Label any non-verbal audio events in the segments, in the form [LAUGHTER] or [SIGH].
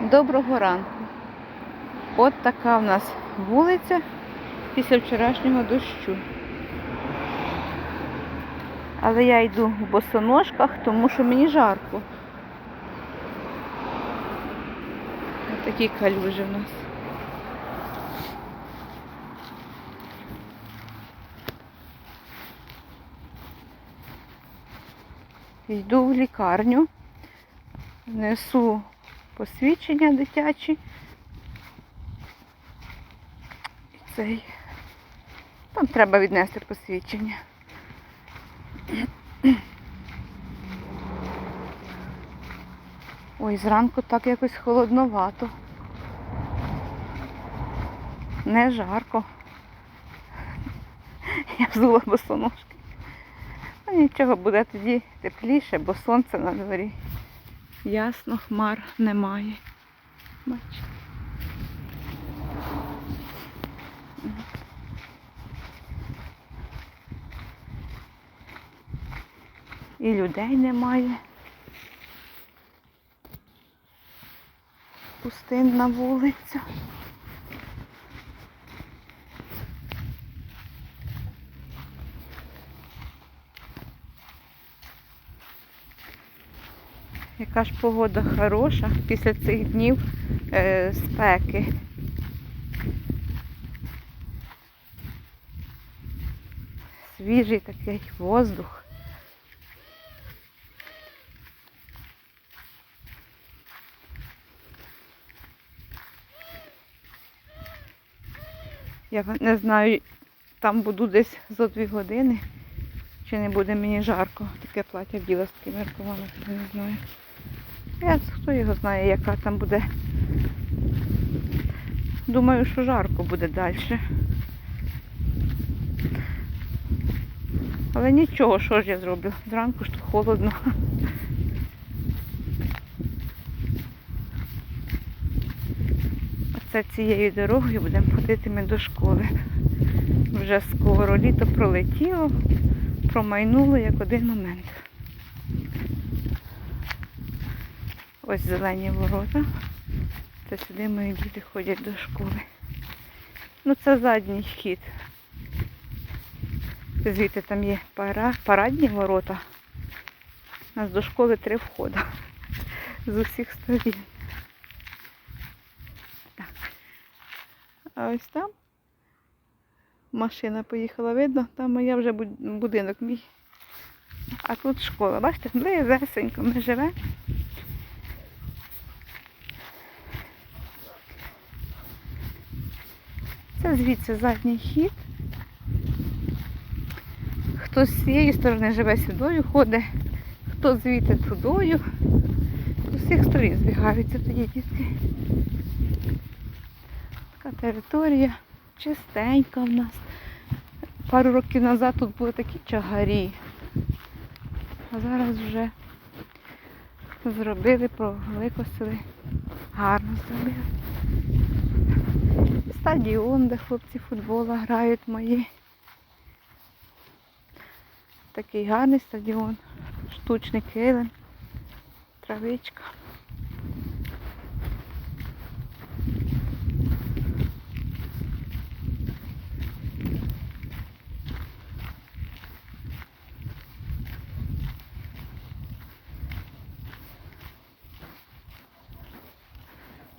Доброго ранку. От така в нас вулиця після вчорашнього дощу. Але я йду в босоножках, тому що мені жарко. Ось такі калюжі в нас. Йду в лікарню, несу посвідчення дитячі. І цей. Там треба віднести посвідчення. Ой, зранку так якось холодновато. Не жарко. Я взула босоножки. Ну нічого, буде тоді тепліше, бо сонце на дворі. Ясно, хмар немає. Бачите. І людей немає. Пустинна вулиця. Яка ж погода хороша після цих днів е, спеки. Свіжий такий воздух. Я не знаю, там буду десь за дві години, чи не буде мені жарко. Таке плаття вділа з такими рукавами, не знаю. Я, хто його знає, яка там буде. Думаю, що жарко буде далі. Але нічого, що ж я зроблю? Зранку ж тут холодно. Оце цією дорогою будемо ходити ми до школи. Вже скоро літо пролетіло, промайнуло як один момент. Ось зелені ворота. Це сюди мої діти ходять до школи. Ну це задній вхід. Звідти там є пара, парадні ворота. У нас до школи три входи з усіх сторін. А ось там машина поїхала, видно, там моя вже будинок мій. А тут школа. Бачите, близесенько ми живемо. Це звідси задній хід. Хто з цієї сторони живе сюдою, ходить, хто звідти тудою. З усіх сторін збігаються тоді дітки. Така територія чистенька в нас. Пару років назад тут були такі чагарі. А зараз вже зробили, викосили. Гарно зробили. Стадіон, де хлопці футбола грають мої. Такий гарний стадіон, штучний килим, травичка.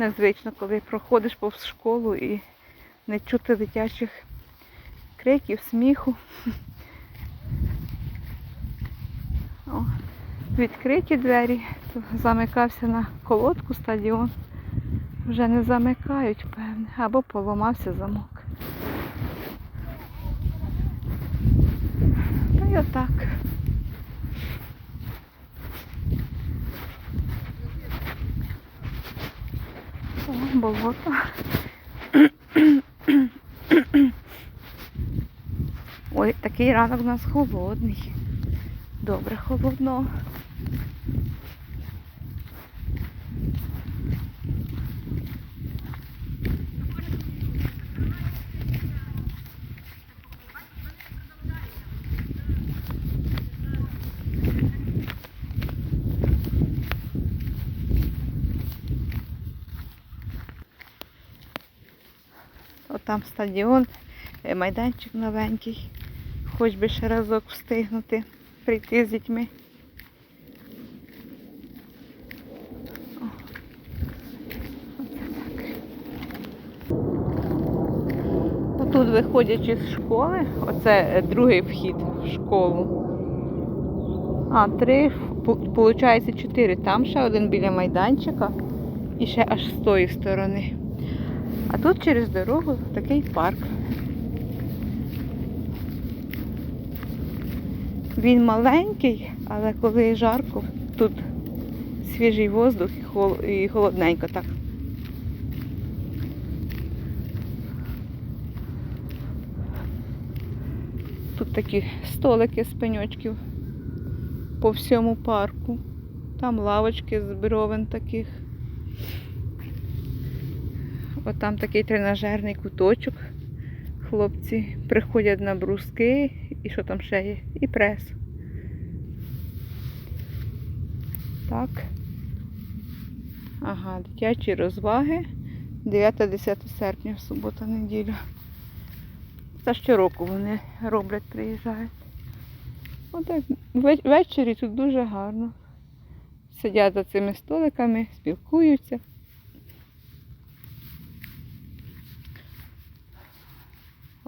Незвично, коли проходиш повз школу і не чути дитячих криків, сміху. О, відкриті двері, то замикався на колодку стадіон. Вже не замикають, певне, або поламався замок. Та й отак. О, болото. Ой, такий ранок у нас холодний. Добре холодно. Отам стадіон, е, майданчик новенький. Хоч би ще разок встигнути прийти з дітьми. О, так. Отут, виходячи з школи, оце е, другий вхід в школу. А, три, виходить чотири. Там ще один біля майданчика і ще аж з тої сторони. А тут через дорогу такий парк. Він маленький, але коли жарко, тут свіжий воздух і холодненько так. Тут такі столики з пеньочків по всьому парку. Там лавочки з бровен таких. От такий тренажерний куточок. Хлопці приходять на бруски і що там ще є? І прес. Так. Ага, дитячі розваги. 9-10 серпня, субота, неділя. Це щороку вони роблять, приїжджають. Отак вве- ввечері тут дуже гарно. Сидять за цими столиками, спілкуються.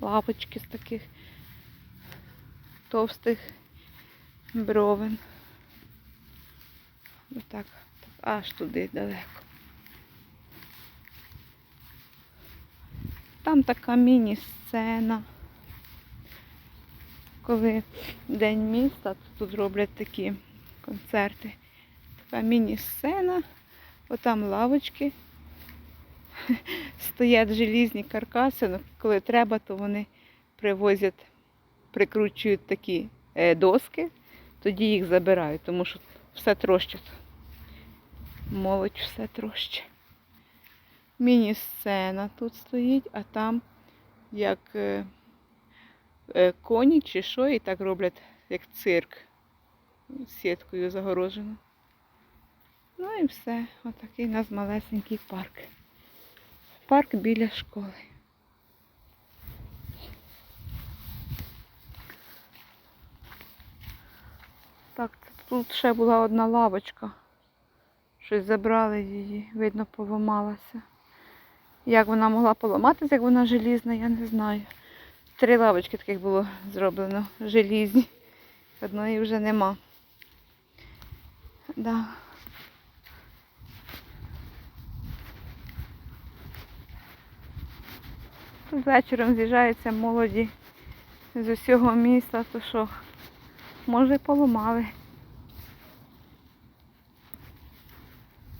Лапочки з таких товстих бровен. Отак, так, аж туди далеко. Там така міні-сцена. Коли День міста, то тут роблять такі концерти. Така міні-сцена, отам лавочки. [LAUGHS] Стоять желізні каркаси, ну, коли треба, то вони привозять, прикручують такі е, доски, тоді їх забирають, тому що все трощить. Молодь все трощить. Міні-сцена тут стоїть, а там як е, е, коні чи що, і так роблять як цирк. Сіткою загорожено. Ну і все. Отакий у нас малесенький парк. Парк біля школи. Так, тут ще була одна лавочка. Щось забрали її, видно, поламалася. Як вона могла поламатися, як вона желізна, я не знаю. Три лавочки таких було зроблено, желізні. Одної вже нема. Да. Тут вечором з'їжджаються молоді з усього міста, то що, може, поламали.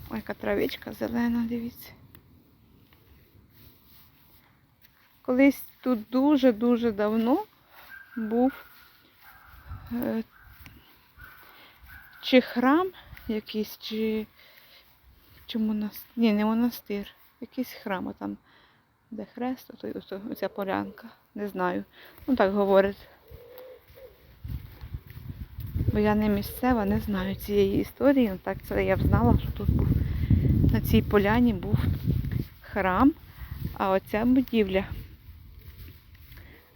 Ой, яка травичка зелена, дивіться. Колись тут дуже-дуже давно був е, чи храм якийсь, чи, чи монастир. Ні, не монастир, якийсь храм, там, де хрест, то оця полянка. Не знаю. Ну так говорять. Бо я не місцева, не знаю цієї історії. Ну, так це я б знала, що тут на цій поляні був храм, а оця будівля.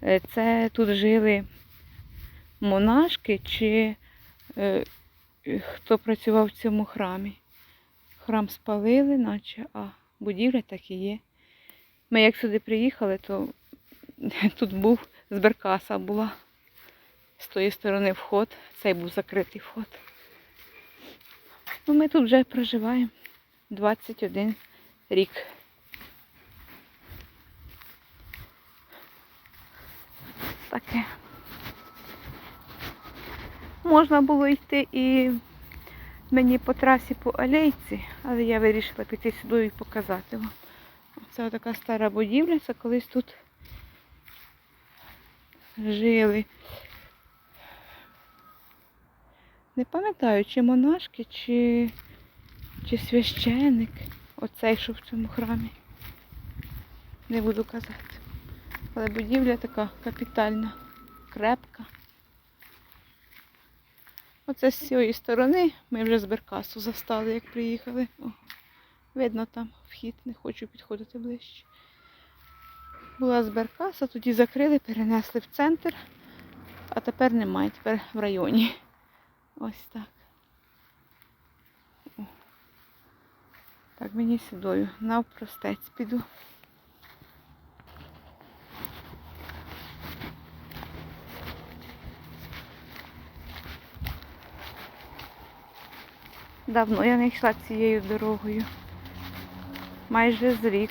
е, Це тут жили монашки чи е, хто працював в цьому храмі. Храм спалили, наче, а будівля так і є. Ми як сюди приїхали, то [LAUGHS] тут був зберкаса була. З тої сторони вход, цей був закритий вход. Ну, ми тут вже проживаємо 21 рік. Таке. Можна було йти і мені по трасі по алейці, але я вирішила піти сюди і показати вам. Це така стара будівля, це колись тут жили. Не пам'ятаю, чи монашки, чи, чи священик. Оцей, що в цьому храмі. Не буду казати. Але будівля така капітальна, крепка. Оце з цієї сторони ми вже з Беркасу застали, як приїхали. Видно там вхід, не хочу підходити ближче. Була зберкаса, тоді закрили, перенесли в центр, а тепер немає, тепер в районі. Ось так. О. Так, мені сюдою навпростець піду. Давно я не йшла цією дорогою. Майже з рік.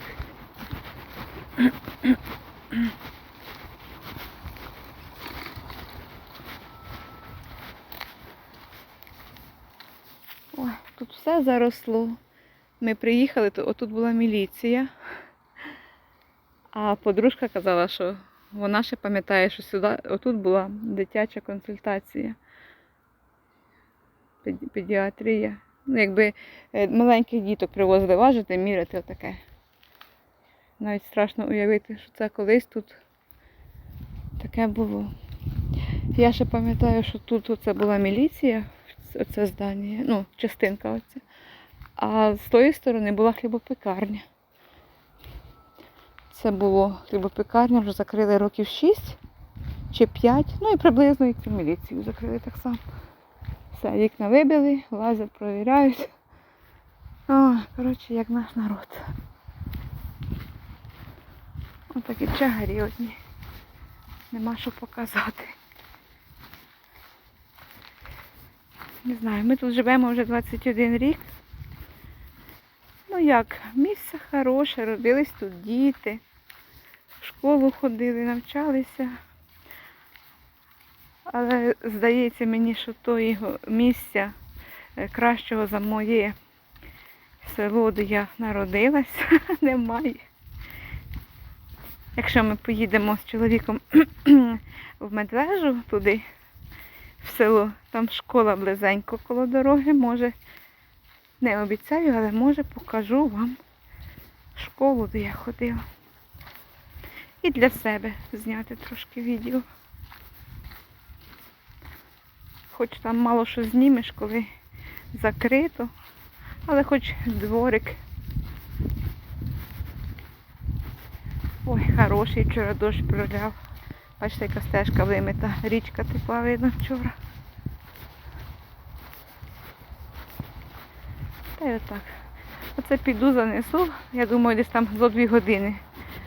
Тут все заросло. Ми приїхали, то отут була міліція. А подружка казала, що вона ще пам'ятає, що сюди, отут була дитяча консультація. Педі- Педіатрія. Ну, якби е, маленьких діток привозили важити, міряти отаке. Навіть страшно уявити, що це колись тут таке було. Я ще пам'ятаю, що тут оце була міліція, оце здання, ну, частинка оця. А з тої сторони була хлібопекарня. Це було хлібопекарня, вже закрили років 6 чи 5, ну і приблизно і цю міліцію закрили так само. Все, вікна вибили, лазять, провіряють. Коротше, як наш народ. Ось такі чагарі одні. Нема що показати. Не знаю, ми тут живемо вже 21 рік. Ну як, місце хороше, родились тут діти, в школу ходили, навчалися. Але здається мені, що того місця е, кращого за моє село, де я народилась, [LAUGHS] немає. Якщо ми поїдемо з чоловіком [CLEARS THROAT] в Медвежу туди, в село, там школа близенько коло дороги, може, не обіцяю, але може покажу вам школу, де я ходила. І для себе зняти трошки відео. Хоч там мало що знімеш, коли закрито, але хоч дворик. Ой, хороший вчора дощ проляв. Бачите, яка стежка вимита, річка текла видно вчора. Та й отак. Оце піду занесу. Я думаю, десь там за дві години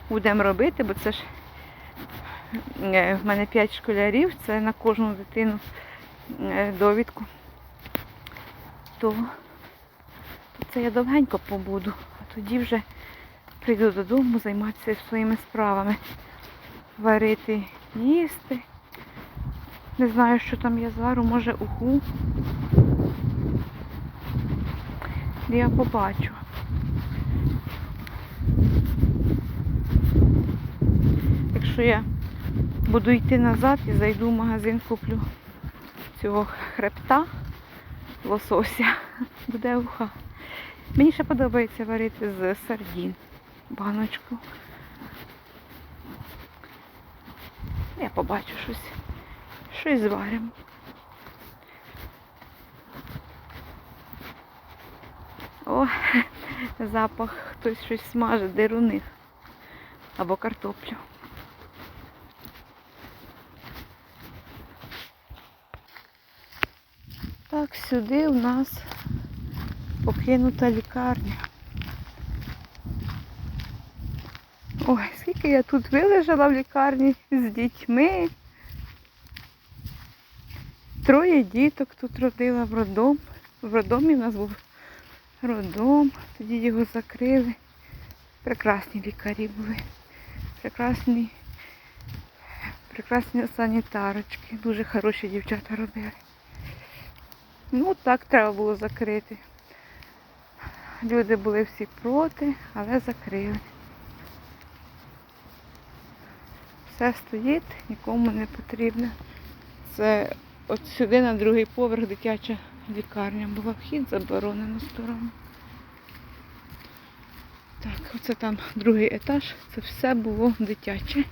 будемо робити, бо це ж е, в мене 5 школярів, це на кожну дитину довідку. То, то це я довгенько побуду, а тоді вже прийду додому займатися своїми справами. Варити, їсти. Не знаю, що там я звару, може уху. Я побачу. Якщо я буду йти назад і зайду в магазин, куплю цього хребта лосося, [LAUGHS] буде уха. Мені ще подобається варити з сардін баночку. Я побачу щось. Щось зваримо. О, [LAUGHS] запах, хтось щось смажить, деруни. Або картоплю. Так, сюди у нас покинута лікарня. Ой, скільки я тут вилежала в лікарні з дітьми. Троє діток тут родила в роддом. В роддомі у нас був роддом, тоді його закрили. Прекрасні лікарі були. Прекрасні, прекрасні санітарочки. Дуже хороші дівчата робили. Ну так треба було закрити. Люди були всі проти, але закрили. Все стоїть, нікому не потрібно. Це от сюди на другий поверх дитяча лікарня була. Вхід заборонено сторону. Так, оце там другий етаж, це все було дитяче.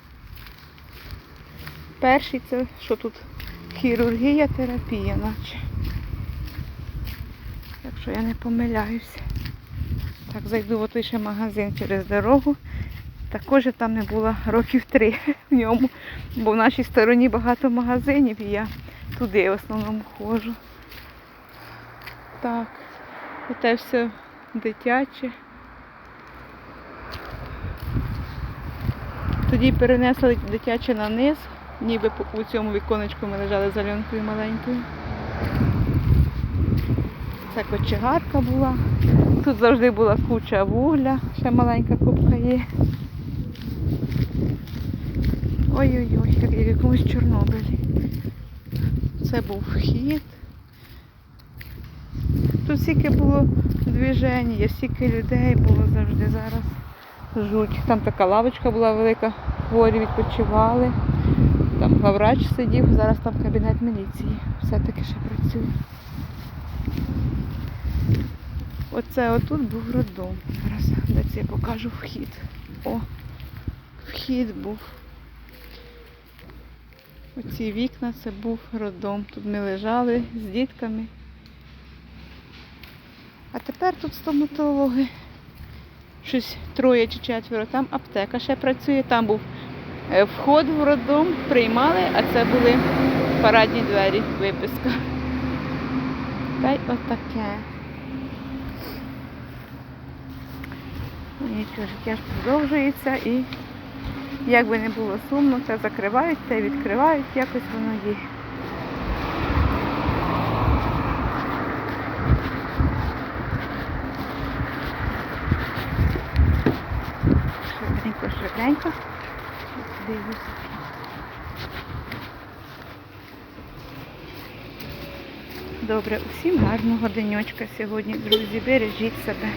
Перший це що тут хірургія, терапія, наче. Якщо я не помиляюся. Так, зайду в ще магазин через дорогу Також там не була років три в ньому, бо в нашій стороні багато магазинів і я туди в основному ходжу. Так, оте все дитяче. Тоді перенесли дитяче на низ, ніби у цьому віконечку ми лежали з Альонкою маленькою. Це кочегарка була. Тут завжди була куча вугля, ще маленька купка є. Ой-ой-ой, як в якомусь Чорнобилі. Це був вхід. Тут стільки було движення, стільки людей було завжди зараз. Жуть. Там така лавочка була велика, хворі відпочивали. Там главврач сидів, зараз там кабінет міліції. Все-таки ще працює. Оце отут був роддом. Зараз де я покажу вхід. О, вхід був. Оці вікна це був роддом. Тут ми лежали з дітками. А тепер тут стоматологи. Щось троє чи четверо. Там аптека ще працює. Там був е, вход в роддом, приймали, а це були парадні двері, виписка. Та й отаке. Ну, Нічого, життя ж продовжується і як би не було сумно, те закривають, те відкривають, якось воно є. Швиденько, швиденько. Дивлюся. Добре, усім гарного денечка сьогодні, друзі. Бережіть себе.